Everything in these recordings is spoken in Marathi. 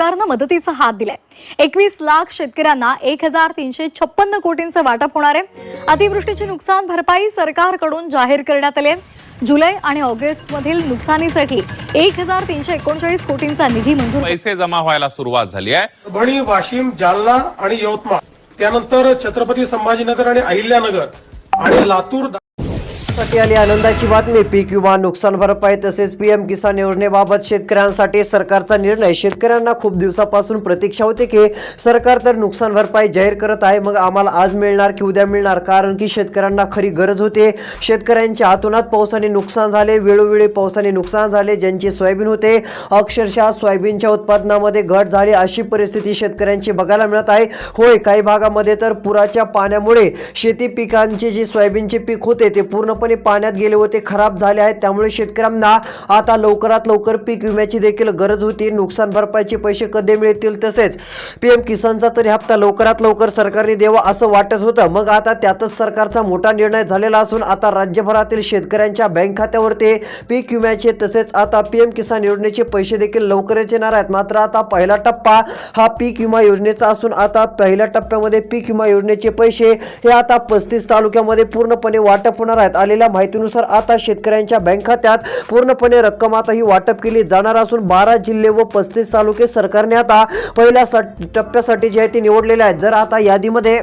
सरकारनं मदतीचा हात दिलाय. एकवीस लाख शेतकऱ्यांना एक हजार तीनशे छप्पन्न कोटींचं वाटप होणार आहे. अतिवृष्टीची नुकसान भरपाई सरकारकडून जाहीर करण्यात आली आहे. जुलै आणि ऑगस्ट मधील नुकसानीसाठी एक हजार तीनशे एकोणचाळीस कोटींचा निधी मंजूर पैसे जमा व्हायला सुरुवात झाली आहे. परभणी वाशिम जालना आणि यवतमाळ. त्यानंतर छत्रपती संभाजीनगर आणि अहिल्यानगर आणि लातूर साठी आली आनंदाची बातमी. पीक विमा नुकसान भरपाई तसेच पीएम किसान योजनेबाबत शेतकऱ्यांसाठी सरकारचा निर्णय. शेतकऱ्यांना खूप दिवसापासून प्रतीक्षा होती की सरकार तर नुकसान भरपाई जाहीर करत आहे मग आम्हाला आज मिळणार की उद्या मिळणार? कारण की शेतकऱ्यांना खरी गरज होते. शेतकऱ्यांच्या हातोनात पावसाने नुकसान झाले वेळोवेळी पावसाने नुकसान झाले ज्यांचे सोयाबीन होते. अक्षरशः सोयाबीनच्या उत्पादनामध्ये घट झाली अशी परिस्थिती शेतकऱ्यांची बघायला मिळत आहे. होय काही भागामध्ये तर पुराच्या पाण्यामुळे शेती पिकांचे जे सोयाबीनचे पीक होते ते पूर्णपणे पाण्यात गेले होते खराब झाले आहेत. त्यामुळे शेतकऱ्यांना आता लवकरात लवकर पीक विम्याची देखील गरज होती. नुकसान भरपाईचे पैसे कधी मिळतील तसेच पीएम किसानचा तरी हप्ता लवकरात लवकर सरकारने द्यावा असं वाटत होतं. मग आता त्यातच सरकारचा मोठा निर्णय झालेला असून आता राज्यभरातील शेतकऱ्यांच्या बँक खात्यावरती पीक विम्याचे तसेच आता पीएम किसान योजनेचे पैसे देखील लवकरच येणार आहेत. मात्र आता पहिला टप्पा हा पीक विमा योजनेचा असून आता पहिल्या टप्प्यामध्ये पीक विमा योजनेचे पैसे हे आता पस्तीस तालुक्यामध्ये पूर्णपणे वाटप होणार आहेत. आलेल्या माहितीनुसार आता शेतकऱ्यांच्या बँक खात्यात पूर्णपणे रक्कम आता ही वाटप केली जाणार असून बारा जिल्हे व पस्तीस तालुके सरकारने आता पहिल्या टप्प्यासाठी जे आहे ते निवडलेले आहेत. जर आता यादीमध्ये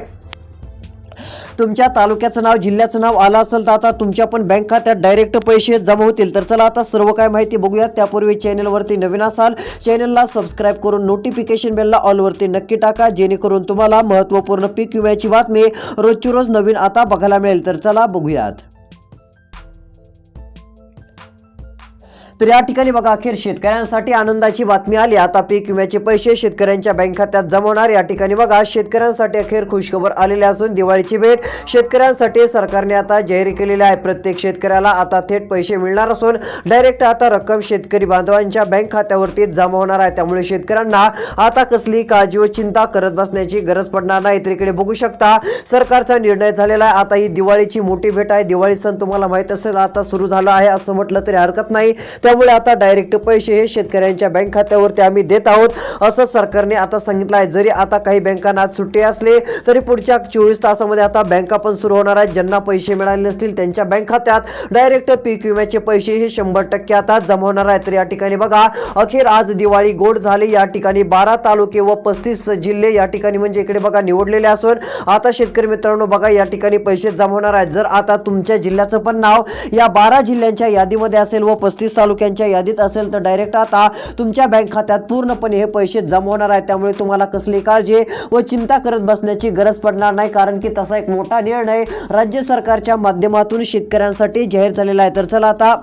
तुमच्या तालुक्याचं नाव जिल्ह्याचं नाव आलं असेल तर आता तुमच्या पण बँक खात्यात डायरेक्ट पैसे जमा होतील. तर चला आता सर्व काय माहिती बघूयात. त्यापूर्वी चॅनलवरती नवीन असाल चॅनलला सबस्क्राईब करून नोटिफिकेशन बेलला ऑलवरती नक्की टाका जेणेकरून तुम्हाला महत्त्वपूर्ण पीक विम्याची बातमी रोजची रोज नवीन आता बघायला मिळेल. तर चला बघूयात. तर या ठिकाणी बघा अखेर शेतकऱ्यांसाठी आनंदाची बातमी आली. आता पीक विम्याचे पैसे शेतकऱ्यांच्या बँक खात्यात जमवणार या ठिकाणी बघा शेतकऱ्यांसाठी अखेर खुशखबर आलेली असून दिवाळीची भेट शेतकऱ्यांसाठी सरकारने आता जाहीर केलेली आहे. प्रत्येक शेतकऱ्याला आता थेट पैसे मिळणार असून डायरेक्ट आता रक्कम शेतकरी बांधवांच्या बँक खात्यावरती जमा होणार आहे. त्यामुळे शेतकऱ्यांना आता कसली काळजी व चिंता करत बसण्याची गरज पडणार नाही. तर इकडे बघू शकता सरकारचा निर्णय झालेला आहे. आता ही दिवाळीची मोठी भेट आहे. दिवाळी सण तुम्हाला माहीत असेल आता सुरू झाला आहे असं म्हटलं तरी हरकत नाही. त्यामुळे आता डायरेक्ट पैसे हे शेतकऱ्यांच्या बँक खात्यावरती आम्ही देत आहोत असं सरकारने आता सांगितलं आहे. जरी आता काही बँकांना आज सुट्टी असले तरी पुढच्या चोवीस तासामध्ये आता बँका पण सुरू होणार आहेत. ज्यांना पैसे मिळाले नसतील त्यांच्या बँक खात्यात डायरेक्ट पीक विम्याचे पैसे हे शंभर टक्के आता जमा होणार आहेत. तर या ठिकाणी बघा अखेर आज दिवाळी गोड झाली. या ठिकाणी बारा तालुके व पस्तीस जिल्हे या ठिकाणी म्हणजे इकडे बघा निवडलेले असून आता शेतकरी मित्रांनो बघा या ठिकाणी पैसे जमा होणार आहेत. जर आता तुमच्या जिल्ह्याचं पण नाव या बारा जिल्ह्यांच्या यादीमध्ये असेल व पस्तीस तालुक्यांच्या यादीत असेल तर डायरेक्ट आता तुमच्या बँक खात्यात पूर्णपणे हे पैसे जमा होणार आहेत. त्यामुळे तुम्हाला कसली काळजी व चिंता करत बसण्याची गरज पडणार नाही. कारण की तसा एक मोठा निर्णय राज्य सरकारच्या माध्यमातून शेतकऱ्यांसाठी जाहीर झालेला आहे. तर चला आता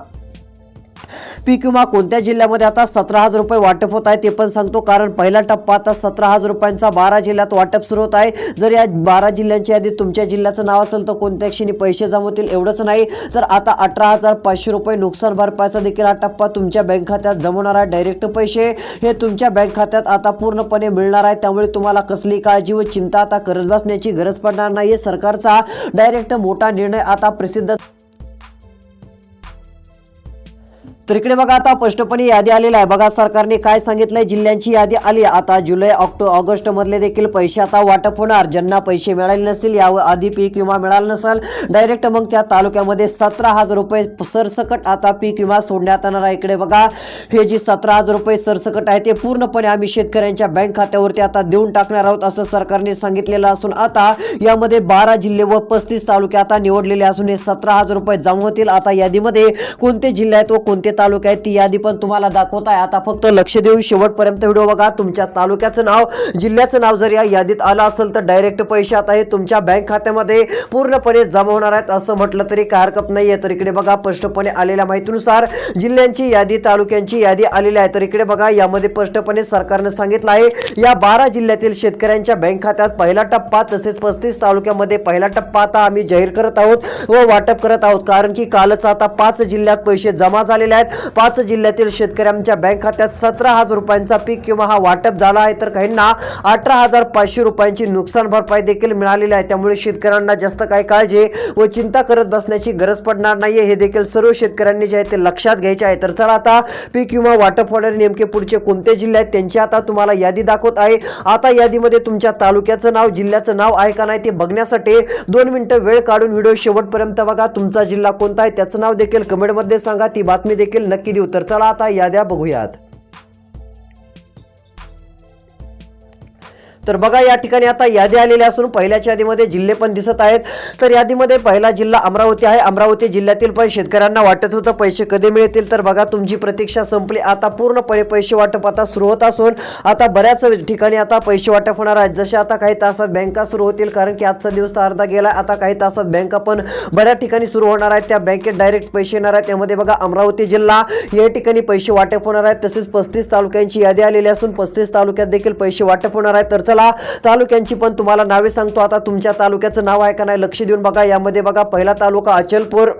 पीक विमा कोणत्या जिल्ह्यामध्ये आता सतरा हजार रुपये वाटप होत आहे ते पण सांगतो कारण पहिला टप्पा आता सतरा हजार रुपयांचा बारा जिल्ह्यात वाटप सुरू होत आहे. जर या बारा जिल्ह्यांच्या यादीत तुमच्या जिल्ह्याचं नाव असेल तर कोणत्या क्षणी पैसे जमा होतील एवढंच नाही. तर आता अठरा हजार पाचशे रुपये नुकसान भरपाईचा देखील हा टप्पा तुमच्या बँक खात्यात जमवणार आहे. डायरेक्ट पैसे हे तुमच्या बँक खात्यात आता पूर्णपणे मिळणार आहे. त्यामुळे तुम्हाला कसली काळजी व चिंता आता करत बसण्याची गरज पडणार नाही सरकारचा डायरेक्ट मोठा निर्णय आता प्रसिद्ध तर इकडे बघा आता स्पष्टपणे यादी आलेला आहे. बघा सरकारने काय सांगितलंय? जिल्ह्यांची यादी आली. आता जुलै ऑक्टो ऑगस्ट मधले देखील पैसे आता वाटप होणार. ज्यांना पैसे मिळाले नसतील या आधी पीक विमा मिळाला नसेल. डायरेक्ट मग त्या तालुक्यामध्ये सतरा हजार रुपये सरसकट आता पीक विमा सोडण्यात येणार आहे. इकडे बघा हे जी सतरा हजार रुपये सरसकट आहे ते पूर्णपणे आम्ही शेतकऱ्यांच्या बँक खात्यावरती आता देऊन टाकणार आहोत असं सरकारने सांगितलेलं असून आता यामध्ये बारा जिल्हे व पस्तीस तालुके आता निवडलेले असून हे सतरा हजार रुपये जमा होतील. आता यादीमध्ये कोणते जिल्हे आहेत व कोणते तालुके आहेत ती यादी पण तुम्हाला दाखवत आहे. आता फक्त लक्ष देऊन शेवटपर्यंत व्हिडिओ बघा. तुमच्या तालुक्याचं नाव जिल्ह्याचं नाव जर या यादीत आलं असेल तर डायरेक्ट पैसे आता हे तुमच्या बँक खात्यामध्ये पूर्णपणे जमा होणार आहेत. असं म्हटलं तरी काय हरकत नाहीये. तर इकडे बघा स्पष्टपणे आलेल्या माहितीनुसार जिल्ह्यांची यादी तालुक्यांची यादी आलेली आहे. तर इकडे बघा यामध्ये स्पष्टपणे सरकारनं सांगितलं आहे या बारा जिल्ह्यातील शेतकऱ्यांच्या बँक खात्यात पहिला टप्पा तसेच पस्तीस तालुक्यामध्ये पहिला टप्पा आता आम्ही जाहीर करत आहोत व वाटप करत आहोत. कारण की कालच आता पाच जिल्ह्यात पैसे जमा झालेले आहेत. आहेत. पाच जिल्ह्यातील शेतकऱ्यांच्या बँक खात्यात सतरा हजार रुपयांचा पीक किंवा हा वाटप झाला आहे. तर काहींना अठरा हजार पाचशे रुपयांची नुकसान भरपाई देखील मिळालेली आहे. त्यामुळे शेतकऱ्यांना जास्त काही काळजी व चिंता करत बसण्याची गरज पडणार नाहीये. हे देखील सर्व शेतकऱ्यांनी जे आहे ते लक्षात घ्यायचे आहे. तर चला आता पीक किंवा वाटप होणारे नेमके पुढचे कोणते जिल्हे आहेत त्यांची आता तुम्हाला यादी दाखवत आहे. आता यादीमध्ये तुमच्या तालुक्याचं नाव जिल्ह्याचं नाव आहे का नाही ते बघण्यासाठी दोन मिनिटं वेळ काढून व्हिडिओ शेवटपर्यंत बघा. तुमचा जिल्हा कोणता आहे त्याचं नाव देखील कमेंटमध्ये सांगा. ती बातमी देखील नक्की देऊ. तर चला आता याद्या बघूयात. तर बघा या ठिकाणी आता यादी आलेली असून पहिल्याच्या यादीमध्ये जिल्हे पण दिसत आहेत. तर यादीमध्ये पहिला जिल्हा अमरावती आहे. अमरावती जिल्ह्यातील पण शेतकऱ्यांना वाटत होतं पैसे कधी मिळतील? तर बघा तुमची प्रतीक्षा संपली. आता पूर्णपणे पैसे वाटप आता सुरू होत असून आता बऱ्याच ठिकाणी आता पैसे वाटप होणार आहेत. जसे आता काही तासात बँका सुरू होतील कारण की आजचा दिवस अर्धा गेला आता काही तासात बँका पण बऱ्याच ठिकाणी सुरू होणार आहेत. त्या बँकेत डायरेक्ट पैसे येणार आहेत. त्यामध्ये बघा अमरावती जिल्हा या ठिकाणी पैसे वाटप होणार आहेत. तसेच पस्तीस तालुक्यांची यादी आलेली असून पस्तीस तालुक्यात देखील पैसे वाटप होणार आहेत. तर चला. तालुक्यांची पण तुम्हाला नावे सांगतो. आता तुमच्या तालुक्याचं नाव आहे का नाही लक्ष देऊन बघा. यामध्ये बघा पहिला तालुका अचलपूर.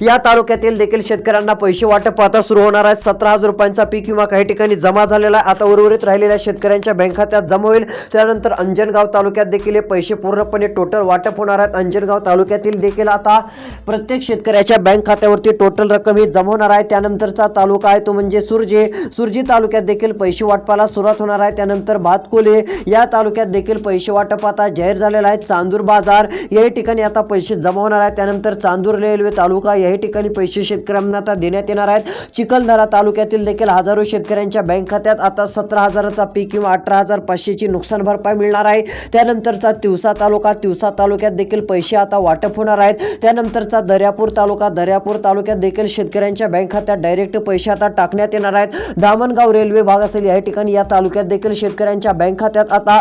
या तालुक्यातील देखील शेतकऱ्यांना पैसे वाटप आता सुरू होणार आहेत. सतरा हजार रुपयांचा पीक विमा काही ठिकाणी जमा झालेला आहे. आता उर्वरित राहिलेल्या शेतकऱ्यांच्या बँक खात्यात जमा होईल. त्यानंतर अंजनगाव तालुक्यात देखील हे पैसे पूर्णपणे टोटल वाटप होणार आहेत. अंजनगाव तालुक्यातील देखील आता प्रत्येक शेतकऱ्याच्या बँक खात्यावरती टोटल रक्कम ही जमा होणार आहे. त्यानंतरचा तालुका आहे तो म्हणजे सुरजे. सुरजी तालुक्यात देखील पैसे वाटपाला सुरुवात होणार आहे. त्यानंतर भातकोले या तालुक्यात देखील पैसे वाटप आता जाहीर झालेला आहे. चांदूर बाजार याही ठिकाणी आता पैसे जमा होणार आहे त्यानंतर चांदूर रेल्वे तालुका तालुका याही ठिकाणी पैसे शेतकऱ्यांना आता देण्यात येणार आहेत. चिखलदरा तालुक्यातील देखील हजारो शेतकऱ्यांच्या बँक खात्यात आता सतरा हजाराचा पीक किंवा अठरा हजार पाचशेची नुकसान भरपाई मिळणार आहे. त्यानंतरचा तिवसा तालुका तिवसा तालुक्यात देखील पैसे आता वाटप होणार आहेत. त्यानंतरचा दर्यापूर तालुका दर्यापूर तालुक्यात देखील शेतकऱ्यांच्या बँक खात्यात डायरेक्ट पैसे आता टाकण्यात येणार आहेत. दामणगाव रेल्वे भाग असेल या ठिकाणी या तालुक्यात देखील शेतकऱ्यांच्या बँक खात्यात आता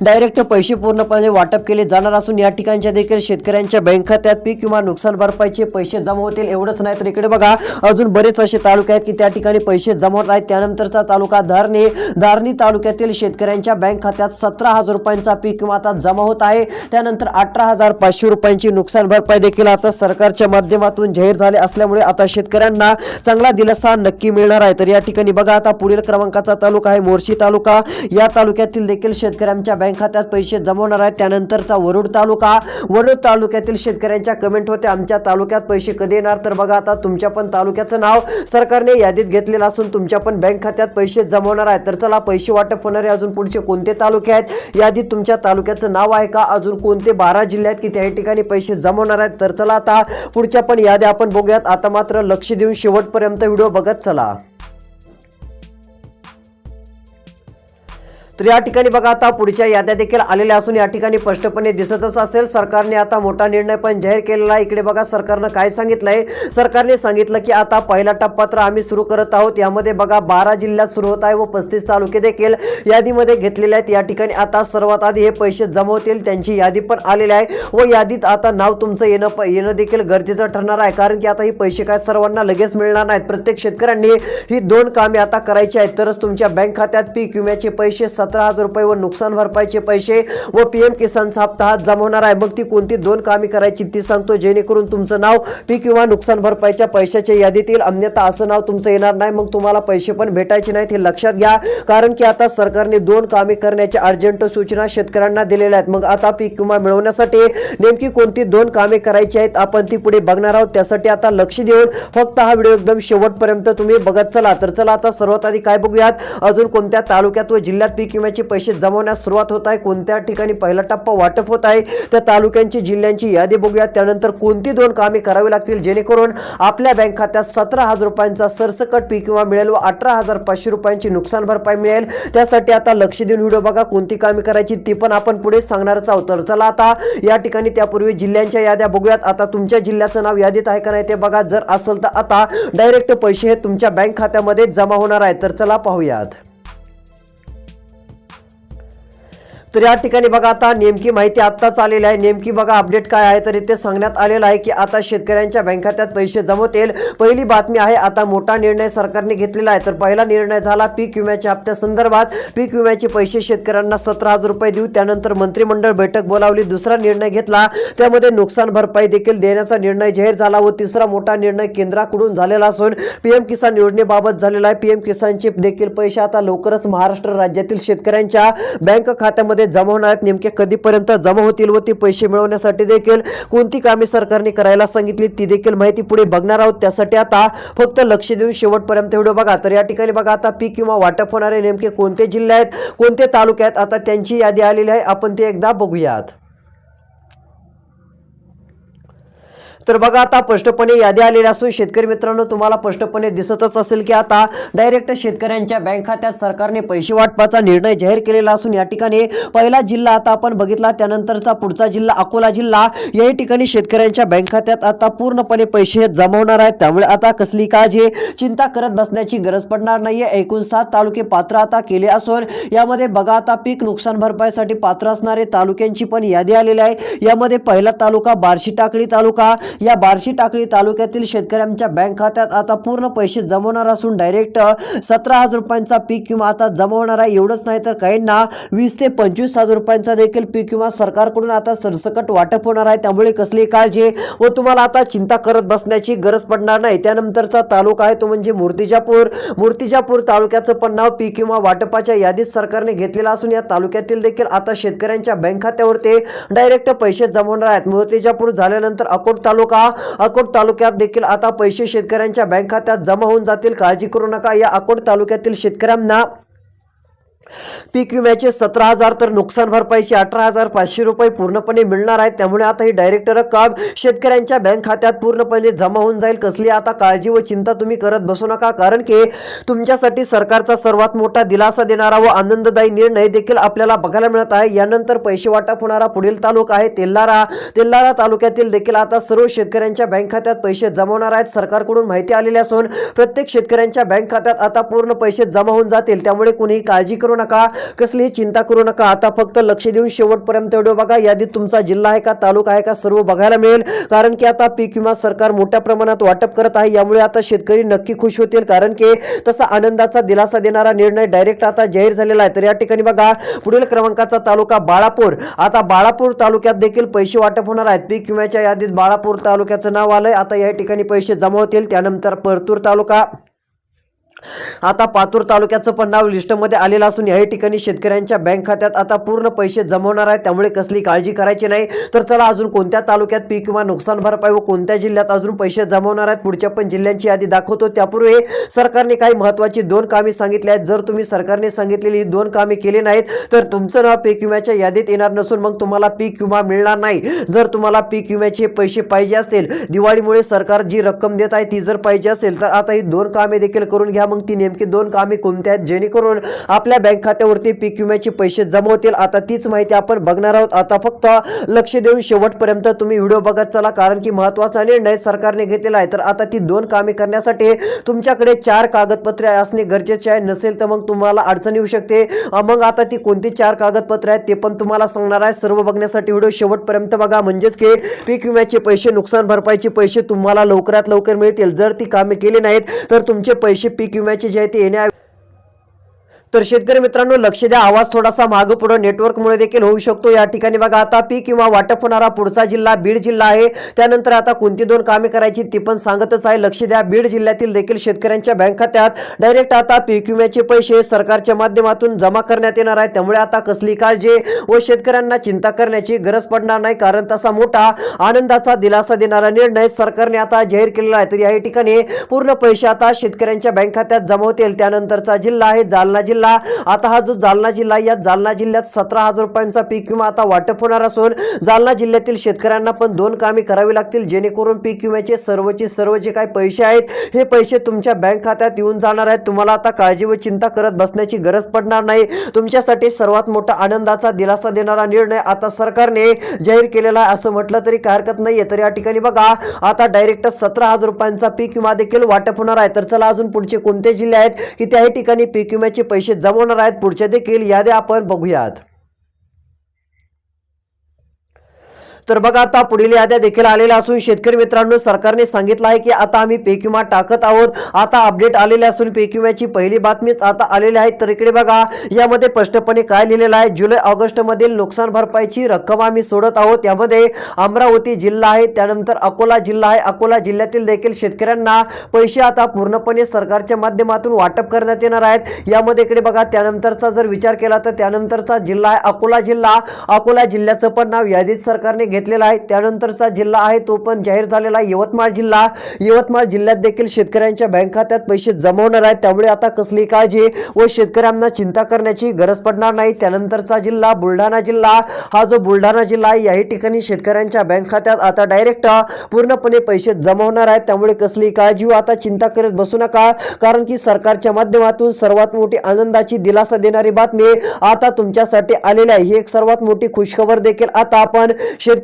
डायरेक्ट पैसे पूर्णपणे वाटप केले जाणार असून या ठिकाणच्या देखील शेतकऱ्यांच्या बँक खात्यात पीक किंवा नुकसान भरपाईचे पैसे जमा होतील एवढंच नाही तर इकडे बघा अजून बरेच असे तालुके आहेत की त्या ठिकाणी पैसे जमा होत आहेत. त्यानंतरचा तालुका धारणी धारणी तालुक्यातील शेतकऱ्यांच्या बँक खात्यात सतरा हजार रुपयांचा पीक किंवा आता जमा होत आहे. त्यानंतर अठरा हजार पाचशे रुपयांची नुकसान भरपाई देखील आता सरकारच्या माध्यमातून जाहीर झाले असल्यामुळे आता शेतकऱ्यांना चांगला दिलासा नक्की मिळणार आहे. तर या ठिकाणी बघा आता पुढील क्रमांकाचा तालुका आहे मोर्शी तालुका. या तालुक्यातील देखील शेतकरी शेतकऱ्यांच्या बँक खात्यात पैसे जमवणार आहेत. त्यानंतरचा वरुड तालुका वरुड तालुक्यातील शेतकऱ्यांच्या कमेंट होते. आमच्या तालुक्यात पैसे कधी येणार? तर बघा आता तुमच्या पण तालुक्याचं नाव सरकारने यादीत घेतलेलं असून तुमच्या पण बँक खात्यात पैसे जमवणार आहेत. तर चला पैसे वाटप होणारे अजून पुढचे कोणते तालुके आहेत? यादीत तुमच्या तालुक्याचं नाव आहे का? अजून कोणते बारा जिल्हे आहेत की त्या ठिकाणी पैसे जमवणार आहेत? तर चला आता पुढच्या पण याद्या आपण बघूयात. आता मात्र लक्ष देऊन शेवटपर्यंत व्हिडिओ बघत चला. तर या ठिकाणी बघा आता पुढच्या याद्या देखील आलेल्या असून या ठिकाणी स्पष्टपणे दिसतच असेल. सरकारने आता मोठा निर्णय पण जाहीर केलेला आहे. इकडे बघा सरकारनं काय सांगितलंय? सरकारने सांगितलं की आता पहिला टप्पा तर आम्ही सुरू करत आहोत. यामध्ये बघा बारा जिल्ह्यात सुरू होत आहे व पस्तीस तालुके देखील यादीमध्ये घेतलेले आहेत. या ठिकाणी आता सर्वात आधी हे पैसे जमवतील त्यांची यादी पण आलेली आहे व यादीत आता नाव तुमचं येणं प- येणं देखील गरजेचं ठरणार आहे. कारण की आता ही पैसे काय सर्वांना लगेच मिळणार नाहीत. प्रत्येक शेतकऱ्यांनी ही दोन कामे आता करायची आहेत. तरच तुमच्या बँक खात्यात पीक विम्याचे पैसे सतरा हजार रुपये व नुकसान भरपाईचे पैसे व पी एम किसानचा हप्ता हा जमा होणार आहे. मग ती कोणती दोन कामे करायची ती सांगतो. जेणेकरून तुमचं नाव पीक किंवा नुकसान भरपाईच्या पैशाच्या यादीत येईल. अन्यथा असं नाव तुमचं येणार नाही. मग तुम्हाला पैसे पण भेटायचे नाहीत हे लक्षात घ्या. कारण की आता सरकारने दोन कामे करण्याच्या अर्जंट सूचना शेतकऱ्यांना दिलेल्या आहेत. मग आता पीक विमा मिळवण्यासाठी नेमकी कोणती दोन कामे करायची आहेत आपण ती पुढे बघणार आहोत. त्यासाठी आता लक्ष देऊन फक्त हा व्हिडिओ एकदम शेवटपर्यंत तुम्ही बघत चला. तर चला आता सर्वात आधी काय बघूयात? अजून कोणत्या तालुक्यात व जिल्ह्यात पीक विम्याचे पैसे जमवण्यास सुरुवात होत आहे. कोणत्या ठिकाणी पहिला टप्पा वाटप होत आहे त्या तालुक्यांची जिल्ह्यांची यादी बघूया. त्यानंतर कोणती दोन कामे करावी लागतील? जेणेकरून आपल्या बँक खात्यात सतरा हजार रुपयांचा सरसकट पीक विमा मिळेल व अठरा हजार पाचशे रुपयांची नुकसान भरपाई मिळेल. त्यासाठी आता लक्ष देऊन व्हिडिओ बघा कोणती कामे करायची ती पण आपण पुढे सांगणारच आहोत. तर चला आता या ठिकाणी त्यापूर्वी जिल्ह्यांच्या याद्या बघूयात. आता तुमच्या जिल्ह्याचं नाव यादीत आहे का नाही ते बघा. जर असेल तर आता डायरेक्ट पैसे हे तुमच्या बँक खात्यामध्ये जमा होणार आहे. तर चला पाहूयात. तर या ठिकाणी बघा आता नेमकी माहिती आत्ताच आलेली आहे. नेमकी बघा अपडेट काय आहे तर इथे सांगण्यात आलेलं आहे की आता शेतकऱ्यांच्या बँक खात्यात पैसे जमवतील पहिली बातमी आहे आता मोठा निर्णय सरकारने घेतलेला आहे. तर पहिला निर्णय झाला पीक विम्याच्या हप्त्या संदर्भात. पीक विम्याचे पैसे शेतकऱ्यांना सतरा हजार रुपये देऊ. त्यानंतर मंत्रिमंडळ बैठक बोलावली दुसरा निर्णय घेतला. त्यामध्ये नुकसान भरपाई देखील देण्याचा निर्णय जाहीर झाला व तिसरा मोठा निर्णय केंद्राकडून झालेला असून पीएम किसान योजनेबाबत झालेला आहे. पीएम किसानचे देखील पैसे आता लवकरच महाराष्ट्र राज्यातील शेतकऱ्यांच्या बँक खात्यामध्ये जमा होणार आहेत. नेमके कधीपर्यंत जमा होतील व ते पैसे मिळवण्यासाठी देखील कोणती कामे सरकारने करायला सांगितली ती देखील माहिती पुढे बघणार आहोत. त्यासाठी आता फक्त लक्ष देऊन शेवटपर्यंत व्हिडिओ बघा. तर या ठिकाणी बघा आता पीक किंवा वाटप होणारे नेमके कोणते जिल्हे आहेत कोणते तालुके आहेत आता त्यांची यादी आलेली आहे. आपण ते एकदा बघूयात. तर बघा आता स्पष्टपणे यादी आलेल्या असून शेतकरी मित्रांनो तुम्हाला स्पष्टपणे दिसतच असेल की आता डायरेक्ट शेतकऱ्यांच्या बँक खात्यात सरकारने पैसे वाटपाचा निर्णय जाहीर केलेला असून या ठिकाणी पहिला जिल्हा आता आपण बघितला त्यानंतरचा पुढचा जिल्हा अकोला जिल्हा. याही ठिकाणी शेतकऱ्यांच्या बँक खात्यात आता पूर्णपणे पैसे हे जमा होणार आहेत. त्यामुळे आता कसली काळजी चिंता करत बसण्याची गरज पडणार नाहीये. एकूण सात तालुके पात्र आता केले असून यामध्ये बघा आता पीक नुकसान भरपाईसाठी पात्र असणारे तालुक्यांची पण यादी आलेली आहे. यामध्ये पहिला तालुका बार्शी टाकळी तालुका या बार्शी टाकळी तालुक्यातील शेतकऱ्यांच्या बँक खात्यात आता पूर्ण पैसे जमवणार असून डायरेक्ट सतरा हजार रुपयांचा पीक विमा आता जमवणार आहे. एवढंच नाही तर काहींना वीस ते पंचवीस हजार रुपयांचा देखील पीक विमा सरकारकडून आता सरसकट वाटप होणार आहे. त्यामुळे कसली काळजी व तुम्हाला आता चिंता करत बसण्याची गरज पडणार नाही. त्यानंतरचा तालुका आहे तो म्हणजे मूर्तिजापूर. मूर्तिजापूर तालुक्याचं पण नाव पीक विमा वाटपाच्या यादीत सरकारने घेतलेलं असून या तालुक्यातील देखील आता शेतकऱ्यांच्या बँक खात्यावर ते डायरेक्ट पैसे जमवणार आहेत. मूर्तिजापूर झाल्यानंतर अकोट तालुका अकोट तालुक्यात देखील आता पैसे शेतकऱ्यांच्या बँक खात्यात जमा होऊन जातील. काळजी करू नका. या अकोट तालुक्यातील शेतकऱ्यांना पीक विम्याचे सतरा हजार तर नुकसान भरपाईचे अठरा हजार पाचशे रुपये पूर्णपणे मिळणार आहेत. त्यामुळे आता ही डायरेक्ट रक्कम शेतकऱ्यांच्या बँक खात्यात पूर्णपणे जमा होऊन जाईल. कसली आता काळजी व चिंता तुम्ही करत बसू नका. कारण की तुमच्यासाठी सरकारचा सर्वात मोठा दिलासा देणारा व आनंददायी निर्णय देखील आपल्याला बघायला मिळत आहे. यानंतर पैसे वाटप होणारा पुढील तालुका आहे तेल्लारा तेल्लारा तालुक्यातील देखील आता सर्व शेतकऱ्यांच्या बँक खात्यात पैसे जमवणार आहेत. सरकारकडून माहिती आलेली असून प्रत्येक शेतकऱ्यांच्या बँक खात्यात आता पूर्ण पैसे जमा होऊन जातील. त्यामुळे कुणीही काळजी करू नका कसलीही चिंता करू नका. आता फक्त लक्ष देऊन शेवटपर्यंत व्हिडिओ बघा. यादीत तुमचा जिल्हा आहे का तालुका आहे का सर्व बघायला मिळेल. कारण की आता पीक विमा सरकार मोठ्या प्रमाणात वाटप करत आहे. यामुळे आता शेतकरी नक्की खुश होतील. कारण की तसा आनंदाचा दिलासा देणारा निर्णय डायरेक्ट आता जाहीर झालेला आहे. तर या ठिकाणी बघा पुढील क्रमांकाचा तालुका बाळापूर. आता बाळापूर तालुक्यात देखील पैसे वाटप होणार आहेत. पीक विम्याच्या यादीत बाळापूर तालुक्याचं नाव आलंय. आता या ठिकाणी पैसे जमा होतील. त्यानंतर परतूर तालुका. आता पातूर तालुक्याचं पण नाव लिस्टमध्ये आलेलं असून याही ठिकाणी शेतकऱ्यांच्या बँक खात्यात आता पूर्ण पैसे जमवणार आहेत. त्यामुळे कसली काळजी करायची नाही. तर चला अजून कोणत्या तालुक्यात पीक किंवा नुकसान भरपाई व कोणत्या जिल्ह्यात अजून पैसे जमवणार आहेत पुढच्या पण जिल्ह्यांची यादी दाखवतो. त्यापूर्वी सरकारने काही महत्त्वाची दोन कामे सांगितली आहेत. जर तुम्ही सरकारने सांगितलेली ही दोन कामे केली नाहीत तर तुमचं नाव पीक विम्याच्या यादीत येणार नसून मग तुम्हाला पीक विमा मिळणार नाही. जर तुम्हाला पीक विम्याचे पैसे पाहिजे असतील दिवाळीमुळे सरकार जी रक्कम देत आहे ती जर पाहिजे असेल तर आता ही दोन कामे देखील करून घ्या. मग ती नेमकी दोन कामे कोणती आहेत? जेणेकरून आपल्या बँक खात्यावरती पीक विम्याचे पैसे जमा होतील. आता तीच माहिती आपण बघणार आहोत. आता फक्त लक्ष देऊन शेवटपर्यंत तुम्ही व्हिडिओ बघत चला कारण की महत्त्वाचा निर्णय सरकारने घेतलेला आहे. तर आता ती दोन कामे करण्यासाठी तुमच्याकडे चार कागदपत्रे असणे गरजेचे आहे. नसेल तर मग तुम्हाला अडचण येऊ शकते. मग आता ती कोणती चार कागदपत्रे आहेत ते पण तुम्हाला सांगणार आहे. सर्व बघण्यासाठी व्हिडिओ शेवटपर्यंत बघा. म्हणजेच की पीक विम्याचे पैसे नुकसान भरपाईचे पैसे तुम्हाला लवकरात लवकर मिळतील. जर ती कामे केली नाहीत तर तुमचे पैसे पीक विम्याचे जे आहे ते येण्या तर शेतकरी मित्रांनो लक्ष द्या. आवाज थोडासा माग पुढे. नेटवर्कमुळे देखील होऊ शकतो. या ठिकाणी बघा आता पीक किंवा वाटप होणारा पुढचा जिल्हा बीड जिल्हा आहे. त्यानंतर आता कोणती दोन कामे करायची ती पण सांगतच आहे. लक्ष द्या. बीड जिल्ह्यातील देखील शेतकऱ्यांच्या बँक खात्यात डायरेक्ट आता पीक विम्याचे पैसे सरकारच्या माध्यमातून जमा करण्यात येणार आहे. त्यामुळे आता कसली काळजी व शेतकऱ्यांना चिंता करण्याची गरज पडणार नाही. कारण तसा मोठा आनंदाचा दिलासा देणारा निर्णय सरकारने आता जाहीर केलेला आहे. तर या ठिकाणी पूर्ण पैसे आता शेतकऱ्यांच्या बँक खात्यात जमा होतील. त्यानंतरचा जिल्हा आहे. जालना जिल्हा आता हा जो जालना जिल्हा या जालना जिल्ह्यात सतरा हजार रुपयांचा पीक विमा आता वाटप होणार असून जालना जिल्ह्यातील शेतकऱ्यांना पण दोन कामे करावी लागतील. जेणेकरून पीक विम्याचे सर्वचे सर्व जे काही पैसे आहेत हे पैसे तुमच्या बँक खात्यात येऊन जाणार आहेत. तुम्हाला आता काळजी व चिंता करत बसण्याची गरज पडणार नाही. तुमच्यासाठी सर्वात मोठा आनंदाचा दिलासा देणारा निर्णय आता सरकारने जाहीर केलेला आहे. असं म्हटलं तरी काय हरकत नाहीये. तर या ठिकाणी बघा आता डायरेक्ट सतरा हजार रुपयांचा पीक विमा देखील वाटप होणार आहे. तर चला अजून पुढचे कोणते जिल्हे आहेत की त्याही ठिकाणी पीक विम्याचे पैसे जमवणार आहेत पुढच्या देखील याद्या आपण बघूयात. तर बघा आता पुढील याद्या देखील आलेल्या असून शेतकरी मित्रांनो सरकारने सांगितलं आहे की आता आम्ही पीक विमा टाकत आहोत. आता अपडेट आलेले असून पीक विम्याची पहिली बातमीच आता आलेली आहे. तर इकडे बघा यामध्ये स्पष्टपणे काय लिहिलेलं आहे? जुलै ऑगस्ट मधील नुकसान भरपाईची रक्कम आम्ही सोडत आहोत. यामध्ये अमरावती जिल्हा आहे त्यानंतर अकोला जिल्हा आहे. अकोला जिल्ह्यातील देखील शेतकऱ्यांना पैसे आता पूर्णपणे सरकारच्या माध्यमातून वाटप करण्यात येणार आहेत. यामध्ये इकडे बघा त्यानंतरचा जर विचार केला तर त्यानंतरचा जिल्हा आहे अकोला जिल्हा. अकोला जिल्ह्याचं पण नाव यादीत सरकारने घेतलेला आहे. त्यानंतरचा जिल्हा आहे तो पण जाहीर झालेला आहे. यवतमाळ जिल्हा यवतमाळ जिल्ह्यात देखील शेतकऱ्यांच्या बँक खात्यात पैसे जमवणार आहेत. त्यामुळे आता कसली काळजी व शेतकऱ्यांना चिंता करण्याची गरज पडणार नाही. त्यानंतरचा जिल्हा बुलढाणा जिल्हा. हा जो बुलढाणा जिल्हा आहे याही ठिकाणी शेतकऱ्यांच्या बँक खात्यात आता डायरेक्ट पूर्णपणे पैसे जमवणार आहेत. त्यामुळे कसली काळजी आता चिंता करत बसू नका. कारण की सरकारच्या माध्यमातून सर्वात मोठी आनंदाची दिलासा देणारी बातमी आता तुमच्यासाठी आलेली आहे. ही एक सर्वात मोठी खुशखबर देखील आता आपण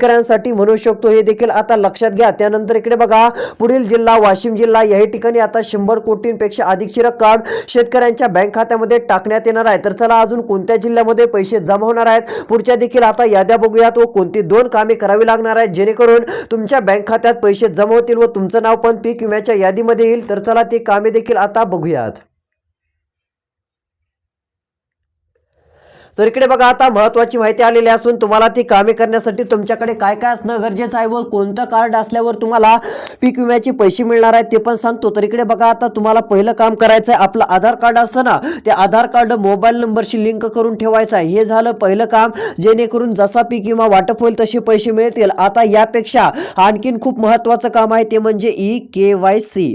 शेतकऱ्यांसाठी म्हणू शकतो हे देखील आता लक्षात घ्या. त्यानंतर इकडे बघा पुढील जिल्हा वाशिम जिल्हा याही ठिकाणी आता शंभर कोटींपेक्षा अधिकची रक्कम शेतकऱ्यांच्या बँक खात्यामध्ये टाकण्यात येणार आहे. तर चला अजून कोणत्या जिल्ह्यामध्ये पैसे जमा होणार आहेत? पुढच्या देखील आता याद्या बघूयात. व कोणती दोन कामे करावी लागणार आहेत? जेणेकरून तुमच्या बँक खात्यात पैसे जमा होतील व तुमचं नाव पण पीक विम्याच्या यादीमध्ये येईल. तर चला ती कामे देखील आता बघूयात. तर इकडे बघा आता महत्वाची माहिती आलेली असून तुम्हाला ती कामे करण्यासाठी तुमच्याकडे काय काय असणं गरजेचं आहे व कोणतं कार्ड असल्यावर तुम्हाला पीक विम्याचे पैसे मिळणार आहेत ते पण सांगतो. तर इकडे बघा आता तुम्हाला पहिलं काम करायचं आहे आपलं आधार कार्ड असतं ना ते आधार कार्ड मोबाईल नंबरशी लिंक करून ठेवायचं आहे. हे झालं पहिलं काम जेणेकरून जसा पीक विमा वाटप होईल तसे पैसे मिळतील. आता यापेक्षा आणखीन खूप महत्वाचं काम आहे ते म्हणजे E K Y C.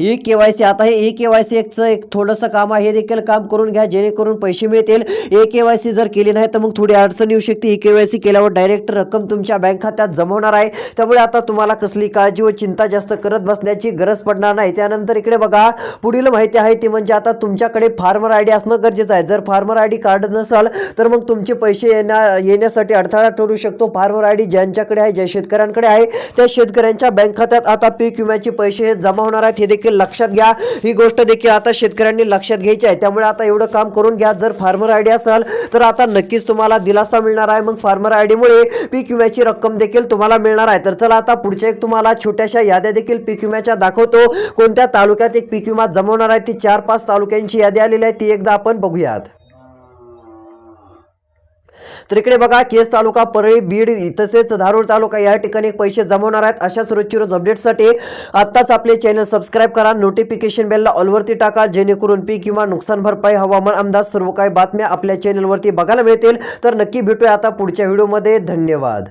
E K Y C आता हे ई के वाय सी एकचं एक थोडंसं काम आहे. हे देखील काम करून घ्या जेणेकरून पैसे मिळतील. ए के वाय सी जर केली नाही तर मग थोडी अडचण येऊ शकते. ई के वाय सी केल्यावर डायरेक्ट रक्कम तुमच्या बँक खात्यात जमा होणार आहे. त्यामुळे आता तुम्हाला कसली काळजी व चिंता जास्त करत बसण्याची गरज पडणार नाही. त्यानंतर इकडे बघा पुढील माहिती आहे ती म्हणजे आता तुमच्याकडे फार्मर आय डी असणं गरजेचं आहे. जर फार्मर आय डी कार्ड नसाल तर मग तुमचे पैसे येण्या येण्यासाठी अडथळा ठरू शकतो. फार्मर आय डी ज्यांच्याकडे आहे ज्या शेतकऱ्यांकडे आहे त्या शेतकऱ्यांच्या बँक खात्यात आता पीक विम्याचे पैसे जमा होणार आहेत. हे देखील देखील लक्षात घ्या. ही गोष्ट देखील आता शेतकऱ्यांनी लक्षात घ्यायची आहे. त्यामुळे आता एवढं काम करून घ्या. जर फार्मर आय डी असाल तर आता नक्कीच तुम्हाला दिलासा मिळणार आहे. मग फार्मर आय डीमुळे पीक विम्याची रक्कम देखील तुम्हाला मिळणार आहे. तर चला आता पुढच्या एक तुम्हाला छोट्याशा याद्या देखील पीक विम्याच्या दाखवतो. कोणत्या तालुक्यात एक पीक विमा जमवणार आहे? ती चार पाच तालुक्यांची यादी आलेली आहे. ती एकदा आपण बघूयात. तर इकडे बघा केस तालुका परळी बीड तसेच धारूर तालुका या ठिकाणी पैसे जमवणार आहेत. अशाच रोजची रोज अपडेटसाठी आत्ताच आपले चॅनल सबस्क्राईब करा. नोटिफिकेशन बेलला ऑलवरती टाका. जेणेकरून पीक किंवा नुकसान भरपाई हवामान अंदाज सर्व काही बातम्या आपल्या चॅनलवरती बघायला मिळतील. तर नक्की भेटूया आता पुढच्या व्हिडिओमध्ये धन्यवाद.